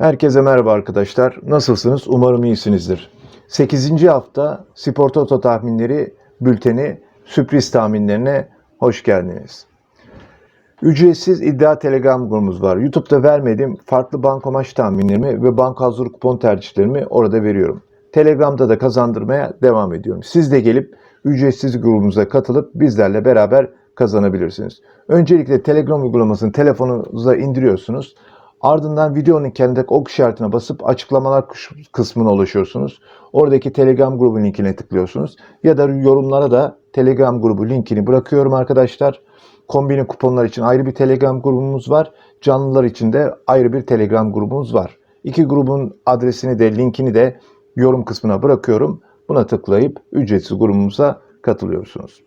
Herkese merhaba arkadaşlar. Nasılsınız? Umarım iyisinizdir. 8. hafta Spor Toto tahminleri bülteni sürpriz tahminlerine hoş geldiniz. Ücretsiz iddia telegram grubumuz var. YouTube'da vermediğim farklı banko maç tahminlerimi ve banka hazır kupon tercihlerimi orada veriyorum. Telegram'da da kazandırmaya devam ediyorum. Siz de gelip ücretsiz grubumuza katılıp bizlerle beraber kazanabilirsiniz. Öncelikle Telegram uygulamasını telefonunuza indiriyorsunuz. Ardından videonun kendindeki ok işaretine basıp açıklamalar kısmına ulaşıyorsunuz. Oradaki Telegram grubu linkine tıklıyorsunuz. Ya da yorumlara da Telegram grubu linkini bırakıyorum arkadaşlar. Kombine kuponlar için ayrı bir Telegram grubumuz var. Canlılar için de ayrı bir Telegram grubumuz var. İki grubun adresini de linkini de yorum kısmına bırakıyorum. Buna tıklayıp ücretsiz grubumuza katılıyorsunuz.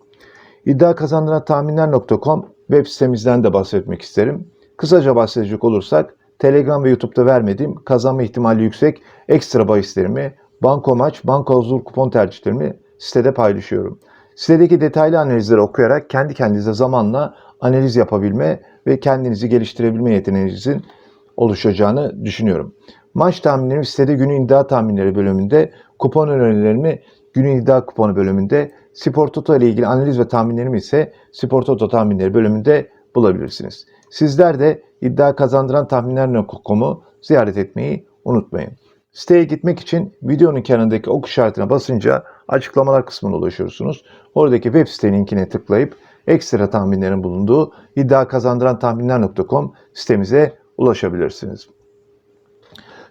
İddia kazandıran tahminler.com web sitemizden de bahsetmek isterim. Kısaca bahsedecek olursak Telegram ve YouTube'da vermediğim kazanma ihtimali yüksek ekstra bahislerimi, banko maç, banko huzur kupon tercihlerimi sitede paylaşıyorum. Sitedeki detaylı analizleri okuyarak kendi kendinize zamanla analiz yapabilme ve kendinizi geliştirebilme yeteneğinizin oluşacağını düşünüyorum. Maç tahminlerimi sitede günün iddia tahminleri bölümünde, kupon önerilerimi günün iddia kuponu bölümünde, Spor Toto ile ilgili analiz ve tahminlerimi ise Spor Toto tahminleri bölümünde bulabilirsiniz. Sizler de iddia kazandıran tahminler.com'u ziyaret etmeyi unutmayın. Siteye gitmek için videonun kenarındaki ok işaretine basınca açıklamalar kısmına ulaşıyorsunuz. Oradaki web site linkine tıklayıp ekstra tahminlerin bulunduğu iddia kazandıran tahminler.com sitemize ulaşabilirsiniz.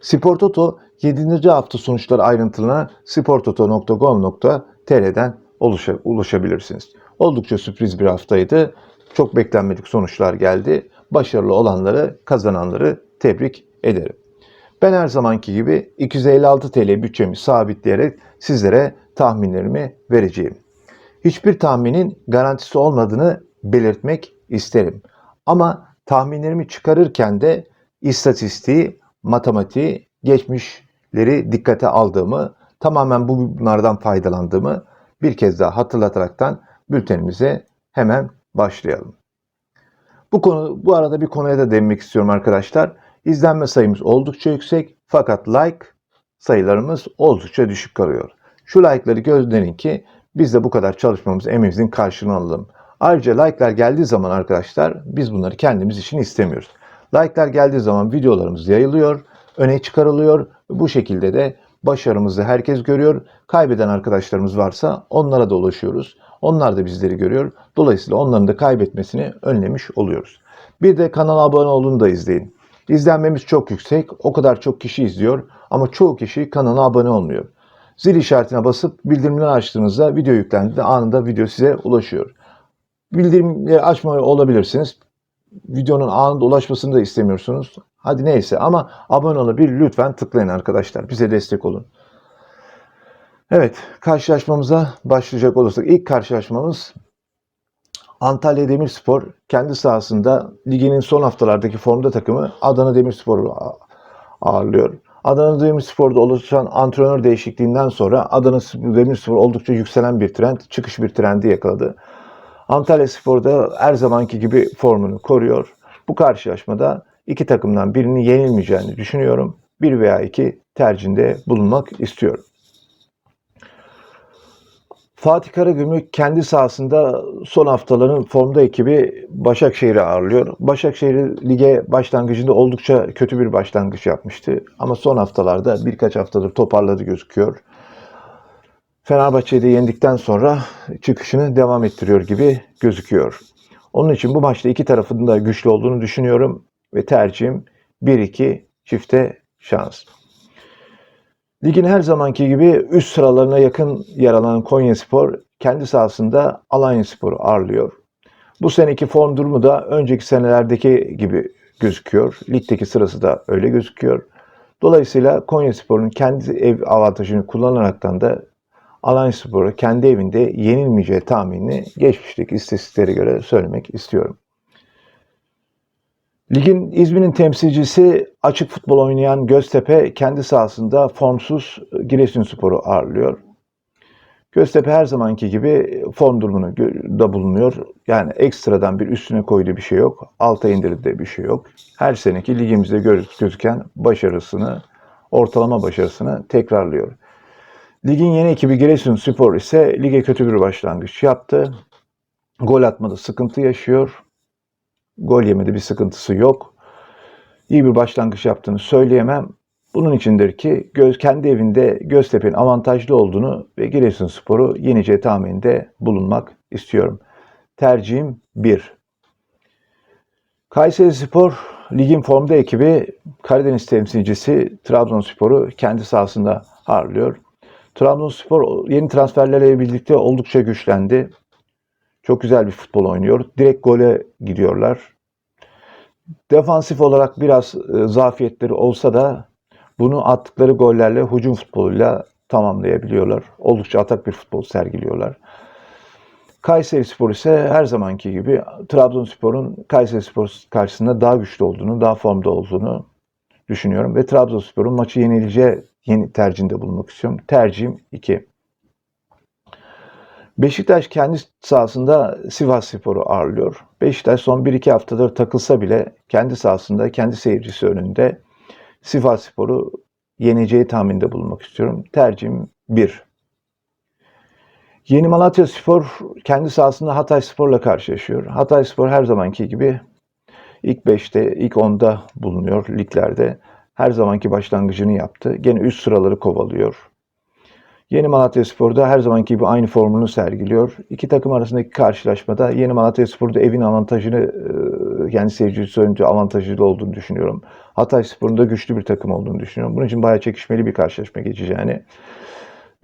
Spor Toto 7. hafta sonuçları ayrıntılarına sportoto.com.tr'den ulaşabilirsiniz. Oldukça sürpriz bir haftaydı. Çok beklenmedik sonuçlar geldi. Başarılı olanları, kazananları tebrik ederim. Ben her zamanki gibi 256 TL bütçemi sabitleyerek sizlere tahminlerimi vereceğim. Hiçbir tahminin garantisi olmadığını belirtmek isterim. Ama tahminlerimi çıkarırken de istatistiği, matematiği, geçmişleri dikkate aldığımı, tamamen bunlardan faydalandığımı bir kez daha hatırlataraktan bültenimize hemen başlayalım. Bu konu bu arada bir konuya da değinmek istiyorum arkadaşlar. İzlenme sayımız oldukça yüksek fakat like sayılarımız oldukça düşük kalıyor. Şu like'ları gözlerin ki biz de bu kadar çalışmamız emeğimizin karşılığını alalım. Ayrıca like'lar geldiği zaman arkadaşlar biz bunları kendimiz için istemiyoruz. Like'lar geldiği zaman videolarımız yayılıyor, öne çıkarılıyor. Bu şekilde de başarımızı herkes görüyor. Kaybeden arkadaşlarımız varsa onlara da ulaşıyoruz. Onlar da bizleri görüyor. Dolayısıyla onların da kaybetmesini önlemiş oluyoruz. Bir de kanala abone olun da izleyin. İzlenmemiz çok yüksek. O kadar çok kişi izliyor ama çoğu kişi kanala abone olmuyor. Zil işaretine basıp bildirimleri açtığınızda video yüklendiğinde anında video size ulaşıyor. Bildirimleri açmıyor olabilirsiniz. Videonun anında ulaşmasını da istemiyorsunuz. Hadi neyse ama abone olabilir lütfen tıklayın arkadaşlar. Bize destek olun. Evet, karşılaşmamıza başlayacak olursak ilk karşılaşmamız Antalya Demirspor kendi sahasında liginin son haftalardaki formda takımı Adana Demirspor'u ağırlıyor. Adana Demirspor'da oluşan antrenör değişikliğinden sonra Adana Demirspor oldukça yükselen bir trend, çıkış bir trendi yakaladı. Antalya Spor'da her zamanki gibi formunu koruyor. Bu karşılaşmada iki takımdan birinin yenilmeyeceğini düşünüyorum. Bir veya iki tercihinde bulunmak istiyorum. Fatih Karagümrük kendi sahasında son haftaların formda ekibi Başakşehir'i ağırlıyor. Başakşehir lige başlangıcında oldukça kötü bir başlangıç yapmıştı. Ama son haftalarda birkaç haftadır toparladı gözüküyor. Fenerbahçe'yi de yendikten sonra çıkışını devam ettiriyor gibi gözüküyor. Onun için bu maçta iki tarafın da güçlü olduğunu düşünüyorum ve tercihim 1-2 çifte şans. Ligin her zamanki gibi üst sıralarına yakın yer alan Konyaspor kendi sahasında Alanyaspor'u ağırlıyor. Bu seneki form durumu da önceki senelerdeki gibi gözüküyor. Ligdeki sırası da öyle gözüküyor. Dolayısıyla Konyaspor'un kendi ev avantajını kullanaraktan da Alanyaspor'u kendi evinde yenilmeyeceği tahminini geçmişteki istatistiklere göre söylemek istiyorum. Ligin İzmir'in temsilcisi açık futbol oynayan Göztepe kendi sahasında formsuz Giresunspor'u ağırlıyor. Göztepe her zamanki gibi form durumunu da bulunuyor. Yani ekstradan bir üstüne koyduğu bir şey yok. Alta indirdiği bir şey yok. Her seneki ligimizde göz- gözüken başarısını, ortalama başarısını tekrarlıyor. Ligin yeni ekibi Giresunspor ise lige kötü bir başlangıç yaptı. Gol atmada sıkıntı yaşıyor. Gol yemede bir sıkıntısı yok. İyi bir başlangıç yaptığını söyleyemem. Bunun içindir ki göz, kendi evinde Göztepe'nin avantajlı olduğunu ve Giresunspor'u yeneceği tahmininde bulunmak istiyorum. Tercihim 1. Kayseri Spor ligin formda ekibi Karadeniz temsilcisi Trabzonspor'u kendi sahasında ağırlıyor. Trabzonspor yeni transferlerle birlikte oldukça güçlendi. Çok güzel bir futbol oynuyor. Direkt gole gidiyorlar. Defansif olarak biraz e, zafiyetleri olsa da bunu attıkları gollerle hücum futboluyla tamamlayabiliyorlar. Oldukça atak bir futbol sergiliyorlar. Kayseri Spor ise her zamanki gibi Trabzonspor'un Kayseri Spor karşısında daha güçlü olduğunu, daha formda olduğunu düşünüyorum. Ve Trabzonspor'un maçı yenileceği yeni tercihinde bulunmak istiyorum. Tercihim 2. Beşiktaş kendi sahasında Sivas Spor'u ağırlıyor. Beşiktaş son 1-2 haftadır takılsa bile kendi sahasında, kendi seyircisi önünde Sivas Spor'u yeneceği tahminde bulunmak istiyorum. Tercihim 1. Yeni Malatya Spor kendi sahasında Hatay Spor'la karşılaşıyor. Hatay Spor her zamanki gibi ilk 5'te, ilk 10'da bulunuyor liglerde. Her zamanki başlangıcını yaptı. Gene üst sıraları kovalıyor. Yeni Malatya Spor'da her zamanki gibi aynı formunu sergiliyor. İki takım arasındaki karşılaşmada Yeni Malatya Spor'da evin avantajını yani seyircisi önce avantajlı olduğunu düşünüyorum. Hatay Spor'un da güçlü bir takım olduğunu düşünüyorum. Bunun için bayağı çekişmeli bir karşılaşma geçeceğini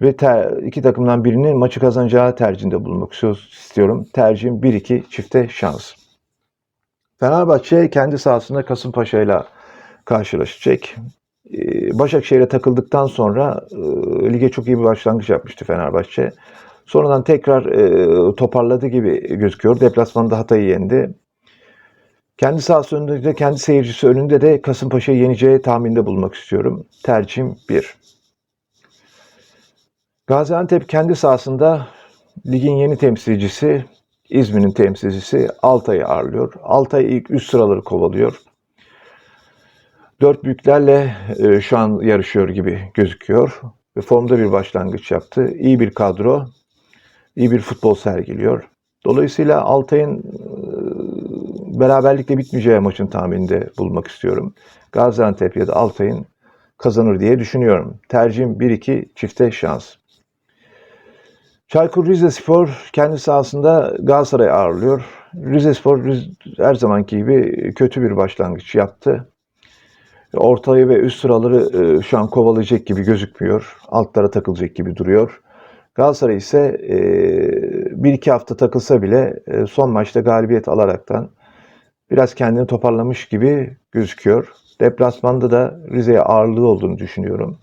ve ter, iki takımdan birinin maçı kazanacağı tercihinde bulunmak istiyorum. Tercihim 1-2 çifte şans. Fenerbahçe kendi sahasında Kasımpaşa ile karşılaşacak. Ee, Başakşehir'e takıldıktan sonra e, lige çok iyi bir başlangıç yapmıştı Fenerbahçe. Sonradan tekrar e, toparladı gibi gözüküyor. Deplasmanda Hatay'ı yendi. Kendi sahası önünde de kendi seyircisi önünde de Kasımpaşa'yı yeneceği tahminde bulmak istiyorum. Tercihim 1. Gaziantep kendi sahasında ligin yeni temsilcisi, İzmir'in temsilcisi Altay'ı ağırlıyor. Altay ilk üst sıraları kovalıyor. Dört büyüklerle e, şu an yarışıyor gibi gözüküyor. Ve formda bir başlangıç yaptı. İyi bir kadro, iyi bir futbol sergiliyor. Dolayısıyla Altay'ın e, beraberlikle bitmeyeceği maçın tahmininde bulmak istiyorum. Gaziantep ya da Altay'ın kazanır diye düşünüyorum. Tercihim 1-2 çifte şans. Çaykur Rizespor kendi sahasında Galatasaray ağırlıyor. Rizespor Riz- her zamanki gibi kötü bir başlangıç yaptı. Ortayı ve üst sıraları e, şu an kovalayacak gibi gözükmüyor. Altlara takılacak gibi duruyor. Galatasaray ise e, bir iki hafta takılsa bile e, son maçta galibiyet alaraktan biraz kendini toparlamış gibi gözüküyor. Deplasmanda da Rize'ye ağırlığı olduğunu düşünüyorum.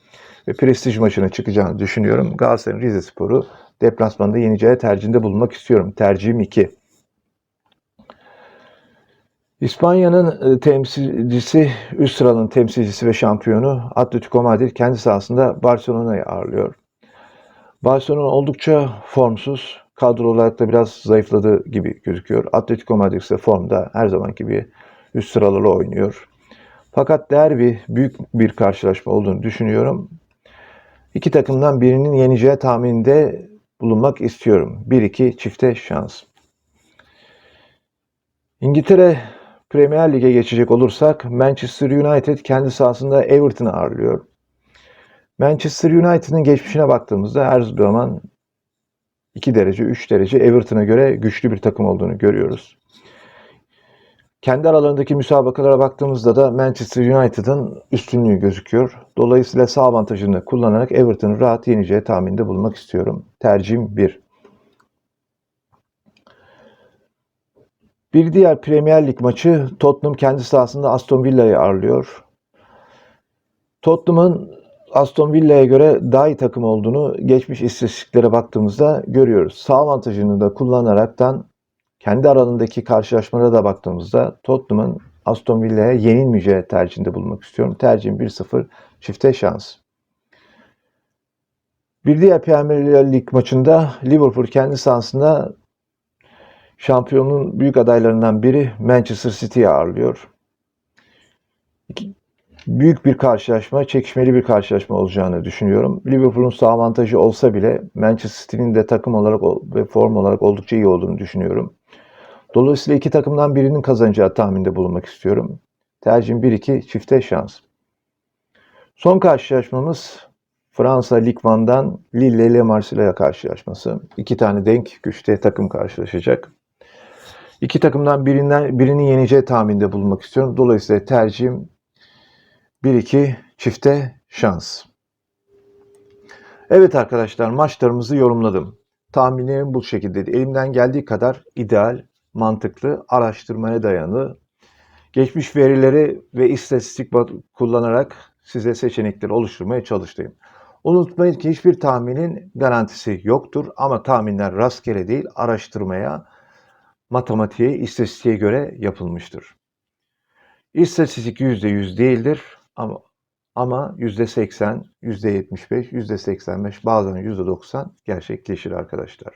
Ve prestij maçına çıkacağını düşünüyorum. Galatasaray'ın Rize Sporu deplasmanda yeneceği tercihinde bulunmak istiyorum. Tercihim 2. İspanya'nın e, temsilcisi, üst sıranın temsilcisi ve şampiyonu Atletico Madrid kendi sahasında Barcelona'yı ağırlıyor. Barcelona oldukça formsuz, kadro olarak da biraz zayıfladı gibi gözüküyor. Atletico Madrid ise formda her zamanki gibi üst sıralarla oynuyor. Fakat derbi büyük bir karşılaşma olduğunu düşünüyorum. İki takımdan birinin yeneceği tahmininde bulunmak istiyorum. 1-2 çifte şans. İngiltere Premier Lig'e geçecek olursak Manchester United kendi sahasında Everton'ı ağırlıyor. Manchester United'ın geçmişine baktığımızda her zaman 2 derece, 3 derece Everton'a göre güçlü bir takım olduğunu görüyoruz. Kendi aralarındaki müsabakalara baktığımızda da Manchester United'ın üstünlüğü gözüküyor. Dolayısıyla sağ avantajını kullanarak Everton'ı rahat yeneceği tahminde bulunmak istiyorum. Tercihim 1. Bir diğer Premier Lig maçı Tottenham kendi sahasında Aston Villa'yı ağırlıyor. Tottenham'ın Aston Villa'ya göre daha iyi takım olduğunu geçmiş istatistiklere baktığımızda görüyoruz. Sağ avantajını da kullanaraktan kendi aralarındaki karşılaşmalara da baktığımızda Tottenham'ın Aston Villa'ya yenilmeyeceği tercihinde bulunmak istiyorum. Tercihim 1-0 çifte şans. Bir diğer Premier Lig maçında Liverpool kendi sahasında şampiyonun büyük adaylarından biri Manchester City'yi ağırlıyor. Büyük bir karşılaşma, çekişmeli bir karşılaşma olacağını düşünüyorum. Liverpool'un sağ avantajı olsa bile Manchester City'nin de takım olarak ol- ve form olarak oldukça iyi olduğunu düşünüyorum. Dolayısıyla iki takımdan birinin kazanacağı tahminde bulunmak istiyorum. Tercihim 1-2 çifte şans. Son karşılaşmamız Fransa Lig 1'dan Lille ile Marsilya karşılaşması. İki tane denk güçte takım karşılaşacak. İki takımdan birinden birinin yeneceği tahminde bulunmak istiyorum. Dolayısıyla tercihim 1-2 çifte şans. Evet arkadaşlar maçlarımızı yorumladım. Tahminlerim bu şekildeydi. Elimden geldiği kadar ideal, mantıklı, araştırmaya dayalı, geçmiş verileri ve istatistik kullanarak size seçenekleri oluşturmaya çalıştım. Unutmayın ki hiçbir tahminin garantisi yoktur ama tahminler rastgele değil, araştırmaya, matematiğe, istatistiğe göre yapılmıştır. İstatistik %100 değildir ama ama %80, %75, %85 bazen %90 gerçekleşir arkadaşlar.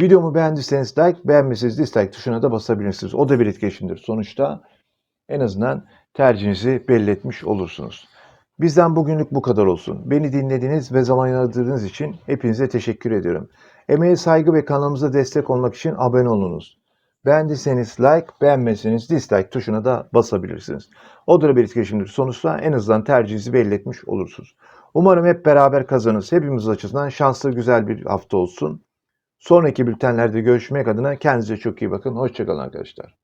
Videomu beğendiyseniz like, beğenmediyseniz dislike tuşuna da basabilirsiniz. O da bir etkileşimdir. Sonuçta en azından tercihinizi belli etmiş olursunuz. Bizden bugünlük bu kadar olsun. Beni dinlediğiniz ve zaman ayırdığınız için hepinize teşekkür ediyorum. Emeğe saygı ve kanalımıza destek olmak için abone olunuz. Beğendiyseniz like, beğenmezseniz dislike tuşuna da basabilirsiniz. O da bir etkileşimdir. Sonuçta en azından tercihinizi belli etmiş olursunuz. Umarım hep beraber kazanırız. Hepimiz açısından şanslı güzel bir hafta olsun. Sonraki bültenlerde görüşmek adına kendinize çok iyi bakın. Hoşçakalın arkadaşlar.